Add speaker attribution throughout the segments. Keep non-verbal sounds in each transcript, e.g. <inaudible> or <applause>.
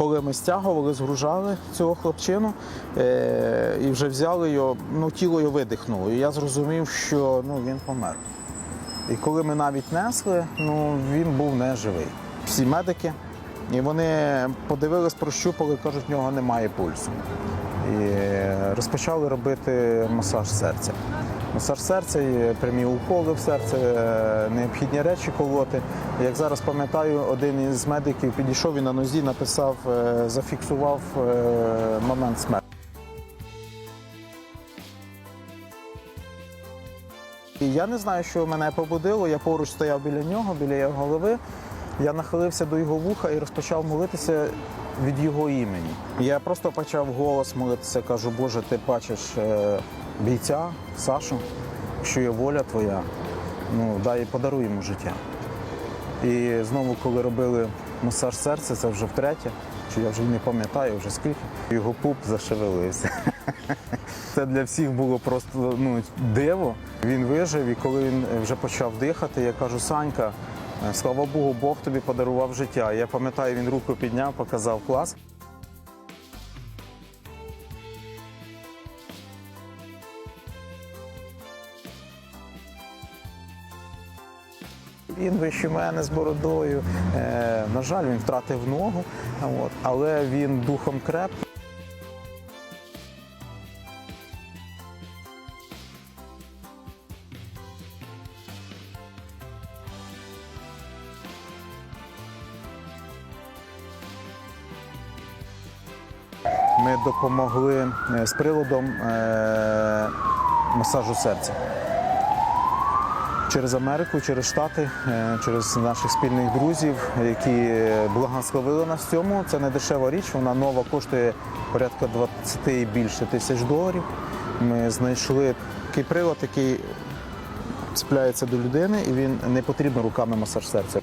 Speaker 1: Коли ми стягували, згружали цього хлопчину е- і вже взяли його, ну тіло його видихнуло. І я зрозумів, що ну, він помер. І коли ми навіть несли, ну він був не живий. Всі медики, і вони подивились, прощупали, кажуть, в нього немає пульсу. І розпочали робити масаж серця. Масаж серця, прямі уколи в серце, е, необхідні речі колоти. Як зараз пам'ятаю, один із медиків підійшов і на нозі написав, е, зафіксував е, момент смерті. І я не знаю, що мене побудило. Я поруч стояв біля нього, біля його голови. Я нахилився до його вуха і розпочав молитися від його імені. Я просто почав голос молитися, кажу, Боже, ти бачиш е, бійця, Сашу, що є воля твоя, ну дай подаруй йому життя. І знову, коли робили масаж серця, це вже втретє, чи я вже не пам'ятаю вже скільки, його пуп зашевелився. <laughs> Це для всіх було просто ну, диво. Він вижив, і коли він вже почав дихати, я кажу, Санька, слава Богу, Бог тобі подарував життя. Я пам'ятаю, він руку підняв, показав клас. Він вище мене з бородою. Е, на жаль, він втратив ногу, але він духом крепкий. Ми допомогли е, з приладом е, масажу серця. Через Америку, через Штати, е, через наших спільних друзів, які благословили нас в цьому. Це не дешева річ, вона нова коштує порядка 20 і більше тисяч доларів. Ми знайшли такий прилад, який цепляється до людини, і він не потрібно руками масаж серця.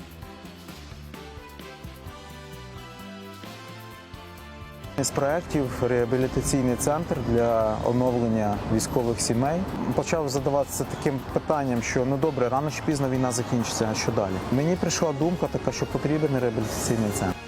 Speaker 1: З проєктів реабілітаційний центр для оновлення військових сімей почав задаватися таким питанням, що ну добре, рано чи пізно війна закінчиться, а що далі? Мені прийшла думка така, що потрібен реабілітаційний центр.